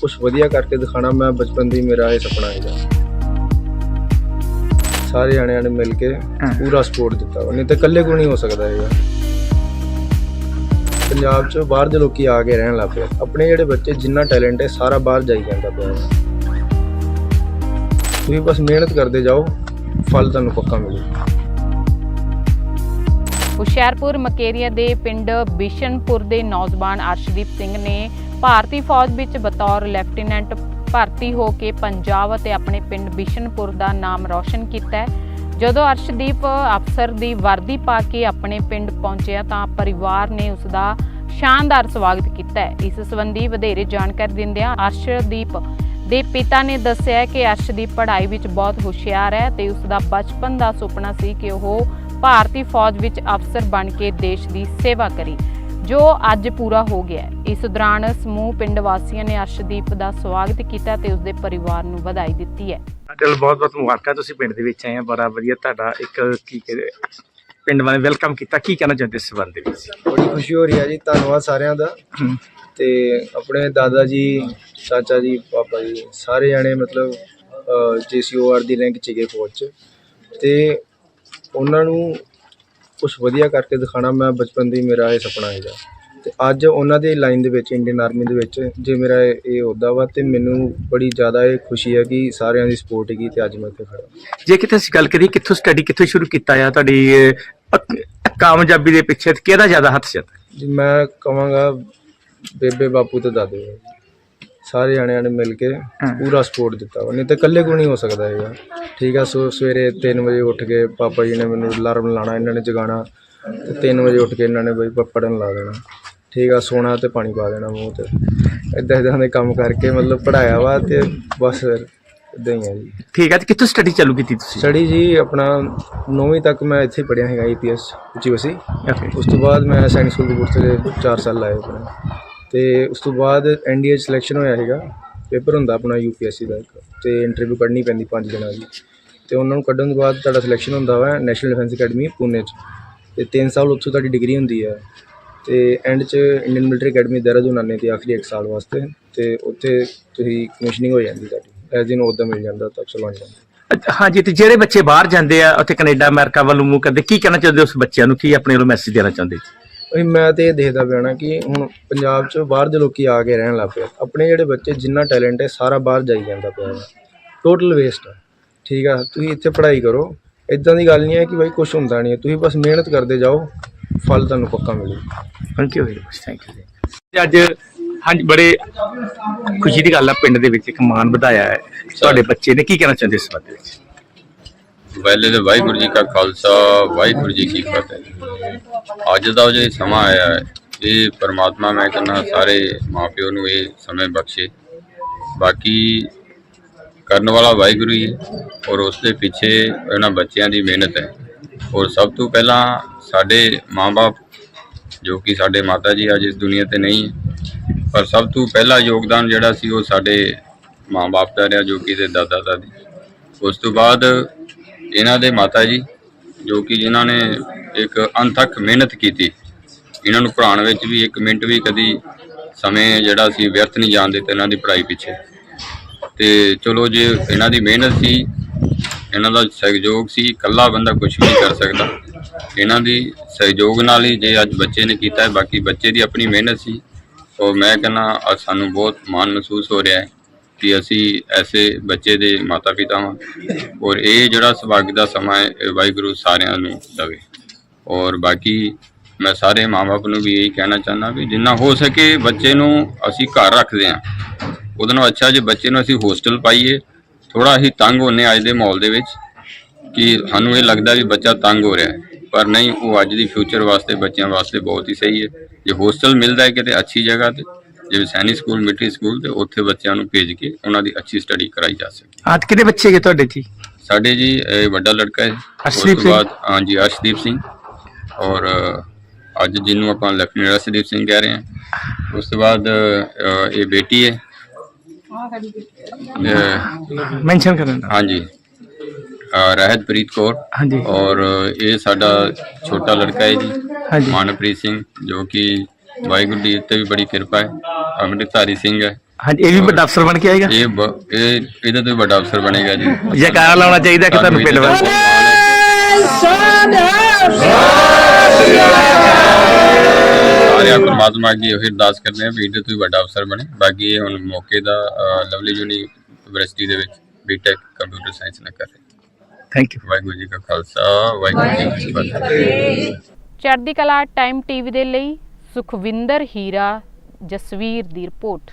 ਕੁਝ ਵਧੀਆ ਕਰਕੇ ਦਿਖਾਣਾ ਮੈਂ ਬਚਪਨ ਦੀ ਮੇਰਾ ਇਹ ਸੁਪਨਾ ਹੈਗਾ। ਸਾਰੇ ਜਾਣਿਆਂ ਨੇ ਮਿਲ ਕੇ ਪੂਰਾ ਸਪੋਰਟ ਦਿੱਤਾ ਨਹੀਂ ਤੇ ਇਕੱਲੇ ਕੋ ਨਹੀਂ ਹੋ ਸਕਦਾ ਹੈਗਾ। ਪੰਜਾਬ 'ਚ ਬਾਹਰ ਦੇ ਲੋਕੀ ਆ ਕੇ ਰਹਿਣ ਲੱਗ ਪਏ ਆਪਣੇ ਜਿਹੜੇ ਬੱਚੇ ਜਿੰਨਾ ਟੈਲੈਂਟ ਹੈ ਸਾਰਾ ਬਾਹਰ ਜਾਈ ਜਾਂਦਾ ਪਿਆ। ਤੁਸੀਂ ਬਸ ਮਿਹਨਤ ਕਰਦੇ ਜਾਓ ਫਲ ਤੁਹਾਨੂੰ ਪੱਕਾ ਮਿਲੇਗਾ ਹੁਸ਼ਿਆਰਪੁਰ ਮਕੇਰੀਆ ਦੇ ਪਿੰਡ ਬਿਸ਼ਨਪੁਰ ਦੇ ਨੌਜਵਾਨ ਅਰਸ਼ਦੀਪ ਸਿੰਘ ਨੇ ਭਾਰਤੀ ਫੌਜ ਵਿੱਚ ਬਤੌਰ ਲੈਫਟੀਨੈਂਟ ਭਰਤੀ ਹੋ ਕੇ ਪੰਜਾਬ ਅਤੇ ਆਪਣੇ ਪਿੰਡ ਬਿਸ਼ਨਪੁਰ ਦਾ ਨਾਮ ਰੌਸ਼ਨ ਕੀਤਾ ਹੈ। ਜਦੋਂ ਅਰਸ਼ਦੀਪ ਅਫਸਰ ਦੀ ਵਰਦੀ ਪਾ ਕੇ ਆਪਣੇ ਪਿੰਡ ਪਹੁੰਚਿਆ ਤਾਂ ਪਰਿਵਾਰ ਨੇ ਉਸ ਦਾ ਸ਼ਾਨਦਾਰ ਸਵਾਗਤ ਕੀਤਾ ਹੈ। ਇਸ ਸੰਬੰਧੀ ਵਧੇਰੇ ਜਾਣਕਾਰੀ ਦਿੰਦਿਆਂ ਅਰਸ਼ਦੀਪ ਦੇ ਪਿਤਾ ਨੇ ਦੱਸਿਆ ਕਿ ਅਰਸ਼ਦੀਪ ਪੜ੍ਹਾਈ ਵਿੱਚ ਬਹੁਤ ਹੁਸ਼ਿਆਰ ਹੈ ਤੇ ਉਸ ਦਾ ਬਚਪਨ ਦਾ ਸੁਪਨਾ ਸੀ ਕਿ ਉਹ ਭਾਰਤੀ ਫੌਜ ਵਿੱਚ ਅਫਸਰ ਬਣ ਕੇ ਦੇਸ਼ ਦੀ ਸੇਵਾ ਕਰੇ। ਜੋ ਅੱਜ ਪੂਰਾ ਹੋ ਗਿਆ ਇਸ ਦੌਰਾਨ ਸਮੂਹ ਪਿੰਡ ਵਾਸੀਆਂ ਨੇ ਅਰਸ਼ਦੀਪ ਦਾ ਸਵਾਗਤ ਕੀਤਾ ਤੇ ਉਸ ਦੇ ਪਰਿਵਾਰ ਨੂੰ ਵਧਾਈ ਦਿੱਤੀ ਹੈ। ਚਲ ਬਹੁਤ ਬਹੁਤ ਮੁਬਾਰਕਾਂ ਤੁਸੀਂ ਪਿੰਡ ਦੇ ਵਿੱਚ ਆਏ ਆ। ਬੜਾ ਵਧੀਆ ਤੁਹਾਡਾ ਇੱਕ ਕੀ ਕਹਿੰਦੇ ਪਿੰਡ ਵਾਲੇ ਵੈਲਕਮ ਕੀਤਾ। ਕੀ ਕਹਿਣਾ ਚਾਹੁੰਦੇ ਇਸ ਸੰਬੰਧ ਦੇ ਵਿੱਚ? ਬੜੀ ਖੁਸ਼ੀ ਹੋ ਰਹੀ ਹੈ ਜੀ। ਧੰਨਵਾਦ ਸਾਰਿਆਂ ਦਾ। ਤੇ ਆਪਣੇ ਦਾਦਾ ਜੀ ਚਾਚਾ ਜੀ ਪਾਪਾ ਜੀ ਸਾਰੇ ਜਾਣੇ ਮਤਲਬ ਜੀਸੀਓਆਰ ਦੀ ਰੈਂਕ ਚ ਗਏ ਫੌਜ ਚ। ਤੇ ਉਹਨਾਂ ਨੂੰ ਕੁਝ ਵਧੀਆ ਕਰਕੇ ਦਿਖਾਣਾ ਮੈਂ ਬਚਪਨ ਦੀ ਮੇਰਾ ਇਹ ਸੁਪਨਾ ਹੈਗਾ। ਤੇ ਅੱਜ ਉਹਨਾਂ ਦੀ ਲਾਈਨ ਦੇ ਵਿੱਚ ਇੰਡੀਅਨ ਆਰਮੀ ਦੇ ਵਿੱਚ ਜੇ ਮੇਰਾ ਇਹ ਅਹੁਦਾ ਵਾ ਤੇ ਮੈਨੂੰ ਬੜੀ ਜ਼ਿਆਦਾ ਇਹ ਖੁਸ਼ੀ ਹੈ ਕਿ ਸਾਰਿਆਂ ਦੀ ਸਪੋਰਟ ਹੈਗੀ ਤੇ ਅੱਜ ਮੈਂ ਇੱਥੇ ਖੜਾ ਜੇ ਕਿਤੇ ਅਸੀਂ ਗੱਲ ਕਰੀਏ ਕਿੱਥੋਂ ਸਟੱਡੀ ਕਿੱਥੋਂ ਸ਼ੁਰੂ ਕੀਤਾ ਆ ਤੁਹਾਡੀ ਕਾਮਯਾਬੀ ਦੇ ਪਿੱਛੇ ਕਿਹਦਾ ਜ਼ਿਆਦਾ ਹੱਥ ਸੀ? ਜੀ ਮੈਂ ਕਹਾਂਗਾ ਬੇਬੇ ਬਾਪੂ ਤੇ ਦਾਦੇ। ਦਾ। ਸਾਰੇ ਜਾਣਿਆਂ ਨੇ ਮਿਲ ਕੇ ਪੂਰਾ ਸਪੋਰਟ ਦਿੱਤਾ ਵਾ, ਨਹੀਂ ਤੇ ਇਕੱਲੇ ਕੋ ਨਹੀਂ ਹੋ ਸਕਦਾ ਹੈਗਾ। ਠੀਕ ਆ ਸੋ ਸਵੇਰੇ 3 ਵਜੇ ਉੱਠ ਕੇ ਪਾਪਾ ਜੀ ਨੇ ਮੈਨੂੰ ਅਲਾਰਮ ਲਾਣਾ ਇਹਨਾਂ ਨੇ ਜਗਾਣਾ ਤੇ 3 ਵਜੇ ਉੱਠ ਕੇ ਇਹਨਾਂ ਨੇ ਬਈ ਪ- ਪੜ੍ਹਨ ਲਾ ਦੇਣਾ। ਠੀਕ ਆ ਸੋਣਾ ਤੇ ਪਾਣੀ ਪਾ ਦੇਣਾ ਮੂੰਹ ਤੇ। ਇਦਾਂ ਇਦਾਂ ਦੇ ਕੰਮ ਕਰਕੇ ਮਤਲਬ ਪੜਾਇਆ ਵਾ ਤੇ ਬਸ ਫਿਰ ਇਦਾਂ ਹੀ ਆ ਜੀ। ਠੀਕ ਹੈ ਤੇ ਕਿੱਥੋਂ ਸਟੱਡੀ ਚਾਲੂ ਕੀਤੀ ਤੁਸੀਂ? ਸਟੱਡੀ ਜੀ ਆਪਣਾ 9ਵੀਂ ਤੱਕ ਮੈਂ ਇੱਥੇ ਪੜ੍ਹਿਆ ਹੈਗਾ ਈਪੀਐਸ ਉੱਚੀ ਵਸੀ. ਉਸ ਤੋਂ ਬਾਅਦ ਮੈਂ ਸੈਨਿਕ ਸਕੂਲ ਕਪੂਰਥਲੇ 4 ਸਾਲ ਲਾਏ। ਆਪਣੇ ਅਤੇ ਉਸ ਤੋਂ ਬਾਅਦ ਐੱਨ ਡੀ ਏ 'ਚ ਸਿਲੈਕਸ਼ਨ ਹੋਇਆ ਸੀਗਾ ਪੇਪਰ ਹੁੰਦਾ ਆਪਣਾ ਯੂ ਪੀ ਐੱਸ ਸੀ ਦਾ ਇੱਕ ਅਤੇ ਇੰਟਰਵਿਊ ਕੱਢਣੀ ਪੈਂਦੀ ਪੰਜ ਦਿਨਾਂ ਦੀ। ਅਤੇ ਉਹਨਾਂ ਨੂੰ ਕੱਢਣ ਤੋਂ ਬਾਅਦ ਤੁਹਾਡਾ ਸਿਲੈਕਸ਼ਨ ਹੁੰਦਾ ਵਾ ਨੈਸ਼ਨਲ ਡਿਫੈਂਸ ਅਕੈਡਮੀ ਪੂਨੇ 'ਚ। ਅਤੇ ਤਿੰਨ ਸਾਲ ਉੱਥੋਂ ਤੁਹਾਡੀ ਡਿਗਰੀ ਹੁੰਦੀ ਹੈ ਅਤੇ ਐਂਡ 'ਚ ਇੰਡੀਅਨ ਮਿਲਟਰੀ ਅਕੈਡਮੀ ਦੇਹਰਾਦੂਨ ਆਨੇ ਤੇ ਆਖਰੀ ਇੱਕ ਸਾਲ ਵਾਸਤੇ ਅਤੇ ਉੱਥੇ ਤੁਸੀਂ ਕਮਿਸ਼ਨਿੰਗ ਹੋ ਜਾਂਦੀ ਤੁਹਾਡੀ। ਐਜ਼ ਇਨ ਉਹਦਾ ਮਿਲ ਜਾਂਦਾ ਤਾਂ ਚਲੋ ਜਾਂਦਾ। ਹਾਂਜੀ, ਤੇ ਜਿਹੜੇ ਬੱਚੇ ਬਾਹਰ ਜਾਂਦੇ ਆ, ਉੱਥੇ ਕੈਨੇਡਾ ਅਮਰੀਕਾ ਵੱਲ ਮੂੰਹ ਕਰਦੇ, ਕੀ ਕਹਿਣਾ ਚਾਹੁੰਦੇ ਉਸ ਬੱਚਿਆਂ ਨੂੰ? ਕੀ ਆਪਣੇ ਵੱਲੋਂ ਮੈਸੇਜ ਦੇਣਾ ਚਾਹੁੰਦੇ ਵੀ ਮੈਂ ਤੇ ਇਹ ਦੇਖਦਾ ਪਿਆ ਨਾ ਕਿ ਹੁਣ ਪੰਜਾਬ 'ਚ ਬਾਹਰ ਦੇ ਲੋਕੀ ਆ ਕੇ ਰਹਿਣ ਲੱਗ ਪਏ ਆਪਣੇ ਜਿਹੜੇ ਬੱਚੇ ਜਿੰਨਾ ਟੈਲੈਂਟ ਹੈ ਸਾਰਾ ਬਾਹਰ ਜਾਈ ਜਾਂਦਾ ਪਿਆ ਹੈ ਟੋਟਲ ਵੇਸਟ ਹੈ ਠੀਕ ਆ ਤੁਸੀਂ ਇੱਥੇ ਪੜ੍ਹਾਈ ਕਰੋ। ਇਦਾਂ ਦੀ ਗੱਲ ਨਹੀਂ ਹੈ ਕਿ ਬਾਈ ਕੁਝ ਹੁੰਦਾ ਨਹੀਂ ਹੈ। ਤੁਸੀਂ ਬਸ ਮਿਹਨਤ ਕਰਦੇ ਜਾਓ ਫਲ ਤੁਹਾਨੂੰ ਪੱਕਾ ਮਿਲੇਗਾ thank you very much thank you ਅੱਜ ਹਾਂਜੀ ਬੜੇ ਖੁਸ਼ੀ ਦੀ ਗੱਲ ਆ ਪਿੰਡ ਦੇ ਵਿੱਚ ਇੱਕ ਮਾਨ ਵਧਾਇਆ ਹੈ ਤੁਹਾਡੇ ਬੱਚੇ ਨੇ। ਕੀ ਕਹਿਣਾ ਚਾਹੁੰਦੇ ਇਸ ਬਾਰੇ? ਵਿੱਚ ਪਹਿਲੇ ਤੇ ਵਾਹਿਗੁਰੂ ਜੀ ਕਾ ਖਾਲਸਾ ਵਾਹਿਗੁਰੂ ਜੀ ਕੀ ਫਤਿਹ। ਅੱਜ ਦਾ ਜੋ ਇਹ ਸਮਾਂ ਆਇਆ ਹੈ, ਇਹ ਪਰਮਾਤਮਾ ਮੈਂ ਕਹਿੰਦਾ ਸਾਰੇ ਮਾਪਿਓ ਨੂੰ ਇਹ ਸਮੇਂ ਬਖਸ਼ੇ। ਬਾਕੀ ਕਰਨ ਵਾਲਾ ਵਾਹਿਗੁਰੂ ਹੀ ਹੈ ਔਰ ਉਸ ਦੇ ਪਿੱਛੇ ਇਹਨਾਂ ਬੱਚਿਆਂ ਦੀ ਮਿਹਨਤ ਹੈ। ਔਰ ਸਭ ਤੋਂ ਪਹਿਲਾਂ ਸਾਡੇ ਮਾਪੇ ਜੋ ਕਿ ਸਾਡੇ ਮਾਤਾ ਜੀ ਅੱਜ ਇਸ ਦੁਨੀਆ ਤੇ ਨਹੀਂ ਪਰ ਸਭ ਤੋਂ ਪਹਿਲਾ ਯੋਗਦਾਨ ਜਿਹੜਾ ਸੀ ਉਹ ਸਾਡੇ ਮਾਪੇ ਦਾ ਰਿਹਾ, ਜੋ ਕਿ ਦੇ ਦਾਦਾ ਦਾਦੀ। ਉਸ ਤੋਂ ਬਾਅਦ ਇਹਨਾਂ ਦੇ ਮਾਤਾ ਜੀ, ਜੋ ਕਿ ਜਿਨ੍ਹਾਂ ਨੇ ਇੱਕ ਅਣਥੱਕ ਮਿਹਨਤ ਕੀਤੀ। ਇਹਨਾਂ ਨੂੰ ਪੜ੍ਹਾਉਣ ਵਿੱਚ ਵੀ ਇੱਕ ਮਿੰਟ ਵੀ ਕਦੀ ਸਮੇਂ ਜਿਹੜਾ ਸੀ ਵਿਅਰਥ ਨਹੀਂ ਜਾਣ ਦਿੱਤਾ ਇਹਨਾਂ ਦੀ ਪੜ੍ਹਾਈ ਪਿੱਛੇ। ਤੇ ਚਲੋ ਜੇ ਇਹਨਾਂ ਦੀ ਮਿਹਨਤ ਸੀ, ਇਹਨਾਂ ਦਾ ਸਹਿਯੋਗ ਸੀ, ਇਕੱਲਾ ਬੰਦਾ ਕੁਝ ਵੀ ਨਹੀਂ ਕਰ ਸਕਦਾ। ਇਹਨਾਂ ਦੀ ਸਹਿਯੋਗ ਨਾਲ ਹੀ ਜੇ ਅੱਜ ਬੱਚੇ ਨੇ ਕੀਤਾ ਹੈ, ਬਾਕੀ ਬੱਚੇ ਦੀ ਆਪਣੀ ਮਿਹਨਤ ਸੀ। ਔਰ ਮੈਂ ਕਹਿੰਦਾ ਸਾਨੂੰ ਬਹੁਤ ਮਾਣ ਮਹਿਸੂਸ ਹੋ ਰਿਹਾ ਹੈ ਕਿ ਅਸੀਂ ਐਸੇ ਬੱਚੇ ਦੇ ਮਾਤਾ ਪਿਤਾ ਹਾਂ ਔਰ ਇਹ ਜਿਹੜਾ ਸੁਭਾਗ ਦਾ ਸਮਾਂ ਹੈ, ਇਹ ਵਾਹਿਗੁਰੂ ਸਾਰਿਆਂ ਨੂੰ ਦੇਵੇ। ਔਰ ਬਾਕੀ ਮੈਂ ਸਾਰੇ ਮਾਪੇ ਨੂੰ ਵੀ ਇਹੀ ਕਹਿਣਾ ਚਾਹੁੰਦਾ ਵੀ ਜਿੰਨਾ ਹੋ ਸਕੇ ਬੱਚੇ ਨੂੰ ਅਸੀਂ ਘਰ ਰੱਖਦੇ ਹਾਂ। ਉਹਦੇ ਨਾਲੋਂ ਅੱਛਾ ਜੇ ਬੱਚੇ ਨੂੰ ਅਸੀਂ ਹੋਸਟਲ ਪਾਈਏ ਥੋੜਾ ਹੀ ਤੰਗ ਹੋਨੇ ਅੱਜ ਦੇ ਮਾਹੌਲ ਦੇ ਵਿੱਚ ਕਿ ਸਾਨੂੰ ਇਹ ਲੱਗਦਾ ਵੀ ਬੱਚਾ ਤੰਗ ਹੋ ਰਿਹਾ ਹੈ। ਪਰ ਨਹੀਂ ਉਹ ਅੱਜ ਦੀ ਫਿਊਚਰ ਵਾਸਤੇ ਬੱਚਿਆਂ ਵਾਸਤੇ ਬਹੁਤ ਹੀ ਸਹੀ ਹੈ। ਜੇ ਹੋਸਟਲ ਮਿਲਦਾ ਹੈ ਕਿਤੇ ਅੱਛੀ ਜਗ੍ਹਾ ਤੇ ਜਿਵੇਂ ਸੈਨਿਕ ਸਕੂਲ ਮਿਲਟਰੀ ਸਕੂਲ ਤੇ ਉੱਥੇ ਬੱਚਿਆਂ ਨੂੰ ਭੇਜ ਕੇ ਉਹਨਾਂ ਦੀ ਅੱਛੀ ਸਟੱਡੀ ਕਰਾਈ ਜਾ ਸਕੇ। ਅੱਜ ਕਿਹਦੇ ਬੱਚੇ ਹੈਗੇ ਤੁਹਾਡੇ ਜੀ? ਸਾਡੇ ਜੀ ਇਹ ਵੱਡਾ ਲੜਕਾ ਹੈ। ਉਸ ਅਰਸ਼ਦੀਪ ਤੋਂ ਸਿੰਘ। ਬਾਅਦ ਹਾਂਜੀ ਅਰਸ਼ਦੀਪ ਸਿੰਘ। ਔਰ ਅੱਜ ਜਿਹਨੂੰ ਆਪਾਂ ਲੈਫਟੀਨੈਂਟ ਅਰਸ਼ਦੀਪ ਸਿੰਘ ਕਹਿ ਰਹੇ ਹਾਂ ਉਸ ਤੋਂ ਬਾਅਦ ਇਹ ਬੇਟੀ ਹੈ। ਮੈਂਸ਼ਨ ਕਰਨ ਦਾ। ਹਾਂਜੀ। ਰਹਿਤਪ੍ਰੀਤ ਕੌਰ। ਹਾਂਜੀ। ਔਰ ਇਹ ਸਾਡਾ ਛੋਟਾ ਲੜਕਾ ਹੈ ਜੀ ਹਾਂਜੀ। ਮਨਪ੍ਰੀਤ ਸਿੰਘ ਜੋ ਕਿ ਵਾਹਿਗੁਰੂ ਦੀ ਉੱਤੇ ਵੀ ਬੜੀ ਕਿਰਪਾ ਹੈ ਅੰਮ੍ਰਿਤਧਾਰੀ ਸਿੰਘ ਹੈ। ਹਾਂਜੀ ਇਹ ਵੀ ਵੱਡਾ ਅਫਸਰ ਬਣ ਕੇ ਆਏਗਾ? ਇਹ ਇਹ ਇਹਦੇ ਤੋਂ ਵੀ ਵੱਡਾ ਅਫਸਰ ਬਣੇਗਾ ਜੀ। ਜੈਕਾਰਾ ਲਾਉਣਾ ਚਾਹੀਦਾ ਕਿ ਤੁਹਾਨੂੰ ਪਿੰਡ ਵੱਲ ਸਾਰਿਆਂ ਪਰਮਾਤਮਾ ਅੱਗੇ ਇਹ ਅਰਦਾਸ ਕਰਦੇ ਹਾਂ ਵੀ ਇਹਦੇ ਤੋਂ ਵੀ ਵੱਡਾ ਅਫਸਰ ਬਣੇ। ਬਾਕੀ ਇਹ ਹੁਣ ਮੌਕੇ ਦਾ ਅ, ਲਵਲੀ ਯੂਨੀਵਰਸਿਟੀ ਦੇ ਵਿੱਚ ਬੀਟੈਕ ਕੰਪਿਊਟਰ ਸਾਇੰਸ ਨਾਲ ਕਰ ਰਹੇ ਥੈਂਕ ਯੂ ਵਾਹਿਗੁਰੂ ਜੀ ਕਾ ਖਾਲਸਾ ਵਾਹਿਗੁਰੂ ਜੀ ਕੀ ਫਤਿਹ। ਚੜ੍ਹਦੀ ਕਲਾ ਟਾਈਮ ਟੀਵੀ ਦੇ ਲਈ ਸੁਖਵਿੰਦਰ ਹੀਰਾ ਜਸਵੀਰ ਦੀ ਰਿਪੋਰਟ।